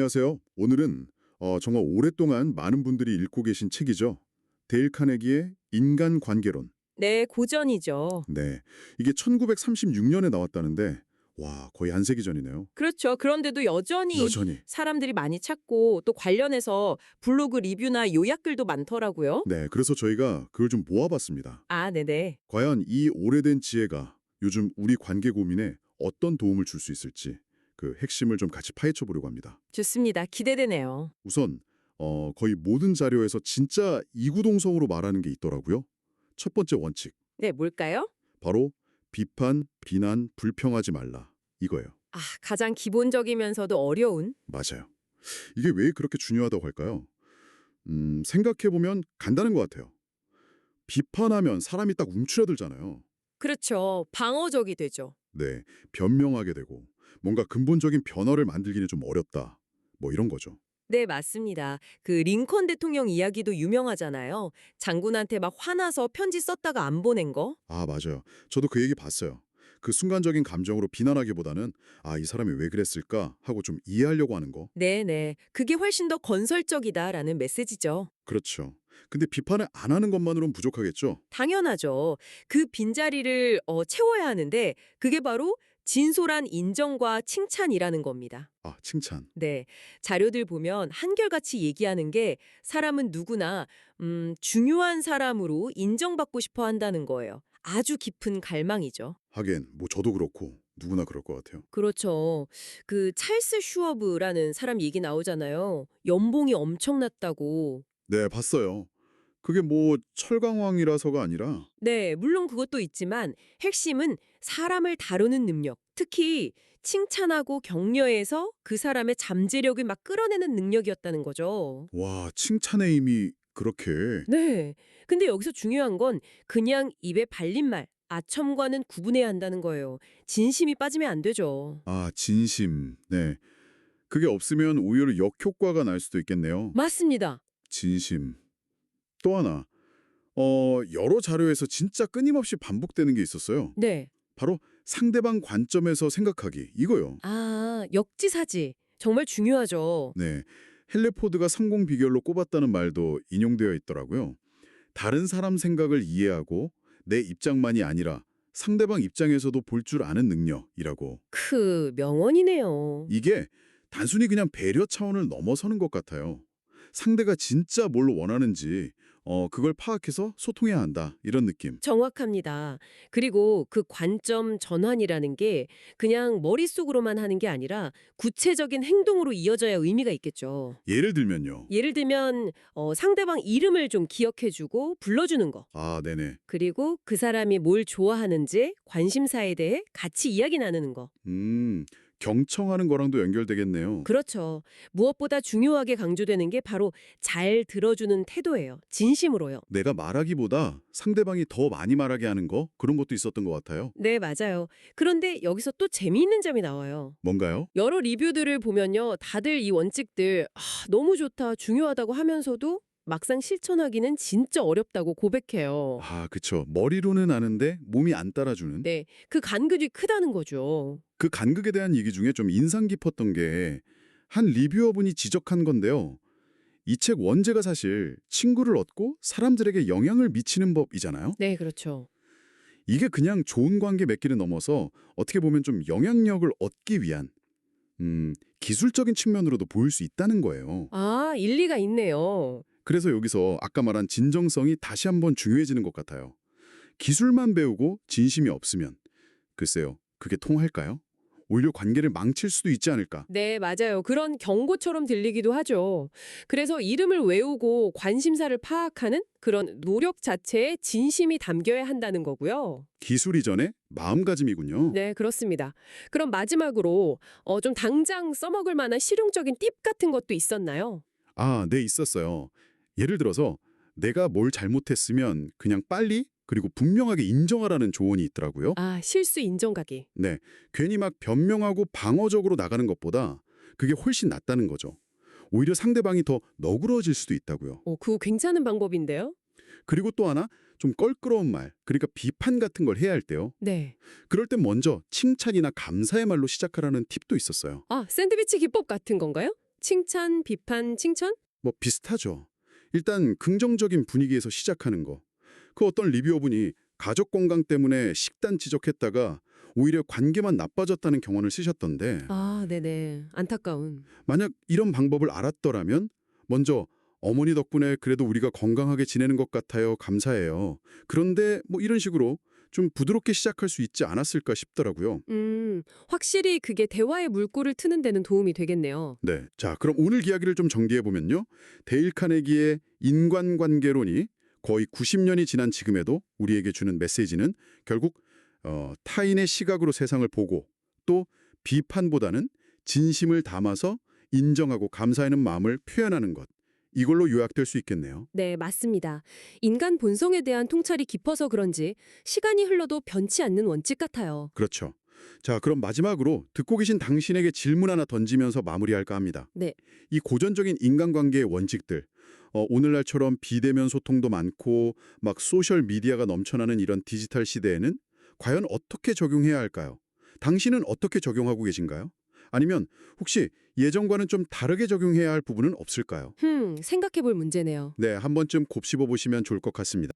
안녕하세요. 오늘은 어, 정말 오랫동안 많은 분들이 읽고 계신 책이죠. 데일 카네기의 인간관계론. 네, 고전이죠. 네, 이게 1936년에 나왔다는데 와 거의 한 세기 전이네요. 그렇죠. 그런데도 여전히 여전히. 사람들이 많이 찾고 또 관련해서 블로그 리뷰나 요약글도 많더라고요. 네, 그래서 저희가 그걸 좀 모아봤습니다. 아, 네네. 과연 이 오래된 지혜가 요즘 우리 관계 고민에 어떤 도움을 줄 수 있을지 그 핵심을 좀 같이 파헤쳐 보려고 합니다. 좋습니다. 기대되네요. 우선 어, 거의 모든 자료에서 진짜 이구동성으로 말하는 게 있더라고요. 첫 번째 원칙. 네, 뭘까요? 바로 비판, 비난, 불평하지 말라. 이거예요. 아, 가장 기본적이면서도 어려운? 맞아요. 이게 왜 그렇게 중요하다고 할까요? 음, 생각해보면 간단한 것 같아요. 비판하면 사람이 딱 움츠러들잖아요. 그렇죠. 방어적이 되죠. 네, 변명하게 되고 뭔가 근본적인 변화를 만들기는 좀 어렵다. 뭐 이런 거죠. 네, 맞습니다. 그 링컨 대통령 이야기도 유명하잖아요. 장군한테 막 화나서 편지 썼다가 안 보낸 거? 아, 맞아요. 저도 그 얘기 봤어요. 그 순간적인 감정으로 비난하기보다는 아, 이 사람이 왜 그랬을까 하고 좀 이해하려고 하는 거. 네네. 그게 훨씬 더 건설적이다라는 메시지죠. 그렇죠. 근데 비판을 안 하는 것만으로는 부족하겠죠. 당연하죠. 그 빈자리를 어, 채워야 하는데 그게 바로 진솔한 인정과 칭찬이라는 겁니다. 아, 칭찬. 네. 자료들 보면 한결같이 얘기하는 게 사람은 누구나 음, 중요한 사람으로 인정받고 싶어 한다는 거예요. 아주 깊은 갈망이죠. 하긴 뭐 저도 그렇고 누구나 그럴 것 같아요. 그렇죠. 그 찰스 슈어브라는 사람 얘기 나오잖아요. 연봉이 엄청났다고. 네, 봤어요. 그게 뭐 철강왕이라서가 아니라 네, 물론 그것도 있지만 핵심은 사람을 다루는 능력, 특히 칭찬하고 격려해서 그 사람의 잠재력을 막 끌어내는 능력이었다는 거죠. 와, 칭찬의 힘이 그렇게 네. 근데 여기서 중요한 건 그냥 입에 발린 말, 아첨과는 구분해야 한다는 거예요. 진심이 빠지면 안 되죠. 아, 진심. 네. 그게 없으면 오히려 역효과가 날 수도 있겠네요. 맞습니다. 진심. 또 하나. 어, 여러 자료에서 진짜 끊임없이 반복되는 게 있었어요. 네. 바로 상대방 관점에서 생각하기. 이거요. 아, 역지사지. 정말 중요하죠. 네. 헬레포드가 성공 비결로 꼽았다는 말도 인용되어 있더라고요. 다른 사람 생각을 이해하고 내 입장만이 아니라 상대방 입장에서도 볼 줄 아는 능력이라고. 크, 명언이네요. 이게 단순히 그냥 배려 차원을 넘어서는 것 같아요. 상대가 진짜 뭘 원하는지 어 그걸 파악해서 소통해야 한다. 이런 느낌. 정확합니다. 그리고 그 관점 전환이라는 게 그냥 머릿속으로만 하는 게 아니라 구체적인 행동으로 이어져야 의미가 있겠죠. 예를 들면요. 예를 들면 어, 상대방 이름을 좀 기억해주고 불러주는 거. 아, 네네. 그리고 그 사람이 뭘 좋아하는지 관심사에 대해 같이 이야기 나누는 거. 음, 경청하는 거랑도 연결되겠네요. 그렇죠. 무엇보다 중요하게 강조되는 게 바로 잘 들어주는 태도예요. 진심으로요. 내가 말하기보다 상대방이 더 많이 말하게 하는 거 그런 것도 있었던 것 같아요. 네, 맞아요. 그런데 여기서 또 재미있는 점이 나와요. 뭔가요? 여러 리뷰들을 보면요. 다들 이 원칙들 아, 너무 좋다, 중요하다고 하면서도 막상 실천하기는 진짜 어렵다고 고백해요. 아, 그쵸. 머리로는 아는데 몸이 안 따라주는. 네, 그 간극이 크다는 거죠. 그 간극에 대한 얘기 중에 좀 인상 깊었던 게 한 리뷰어분이 지적한 건데요. 이 책 원제가 사실 친구를 얻고 사람들에게 영향을 미치는 법이잖아요. 네, 그렇죠. 이게 그냥 좋은 관계 맺기를 넘어서 어떻게 보면 좀 영향력을 얻기 위한 음, 기술적인 측면으로도 보일 수 있다는 거예요. 아, 일리가 있네요. 그래서 여기서 아까 말한 진정성이 다시 한번 중요해지는 것 같아요. 기술만 배우고 진심이 없으면 글쎄요, 그게 통할까요? 오히려 관계를 망칠 수도 있지 않을까? 네, 맞아요. 그런 경고처럼 들리기도 하죠. 그래서 이름을 외우고 관심사를 파악하는 그런 노력 자체에 진심이 담겨야 한다는 거고요. 기술 이전의 마음가짐이군요. 네, 그렇습니다. 그럼 마지막으로 어, 좀 당장 써먹을 만한 실용적인 팁 같은 것도 있었나요? 아, 네, 있었어요. 예를 들어서 내가 뭘 잘못했으면 그냥 빨리 그리고 분명하게 인정하라는 조언이 있더라고요. 아, 실수 인정가기. 네, 괜히 막 변명하고 방어적으로 나가는 것보다 그게 훨씬 낫다는 거죠. 오히려 상대방이 더 너그러워질 수도 있다고요. 어, 그거 괜찮은 방법인데요? 그리고 또 하나 좀 껄끄러운 말, 그러니까 비판 같은 걸 해야 할 때요. 네. 그럴 땐 먼저 칭찬이나 감사의 말로 시작하라는 팁도 있었어요. 아, 샌드위치 기법 같은 건가요? 칭찬, 비판, 칭찬? 뭐 비슷하죠. 일단 긍정적인 분위기에서 시작하는 거. 그 어떤 리뷰어분이 가족 건강 때문에 식단 지적했다가 오히려 관계만 나빠졌다는 경험을 쓰셨던데 아, 네네. 안타까운. 만약 이런 방법을 알았더라면 먼저 어머니 덕분에 그래도 우리가 건강하게 지내는 것 같아요. 감사해요. 그런데 뭐 이런 식으로 좀 부드럽게 시작할 수 있지 않았을까 싶더라고요. 음, 확실히 그게 대화의 물꼬를 트는 데는 도움이 되겠네요. 네. 자, 그럼 오늘 이야기를 좀 정리해 보면요. 데일 카네기의 인간관계론이 거의 90년이 지난 지금에도 우리에게 주는 메시지는 결국 어, 타인의 시각으로 세상을 보고 또 비판보다는 진심을 담아서 인정하고 감사하는 마음을 표현하는 것. 이걸로 요약될 수 있겠네요. 네, 맞습니다. 인간 본성에 대한 통찰이 깊어서 그런지 시간이 흘러도 변치 않는 원칙 같아요. 그렇죠. 자, 그럼 마지막으로 듣고 계신 당신에게 질문 하나 던지면서 마무리할까 합니다. 네. 이 고전적인 인간관계의 원칙들, 어, 오늘날처럼 비대면 소통도 많고 막 소셜 미디어가 넘쳐나는 이런 디지털 시대에는 과연 어떻게 적용해야 할까요? 당신은 어떻게 적용하고 계신가요? 아니면 혹시 예전과는 좀 다르게 적용해야 할 부분은 없을까요? 흠, 생각해 볼 문제네요. 네, 한 번쯤 곱씹어 보시면 좋을 것 같습니다.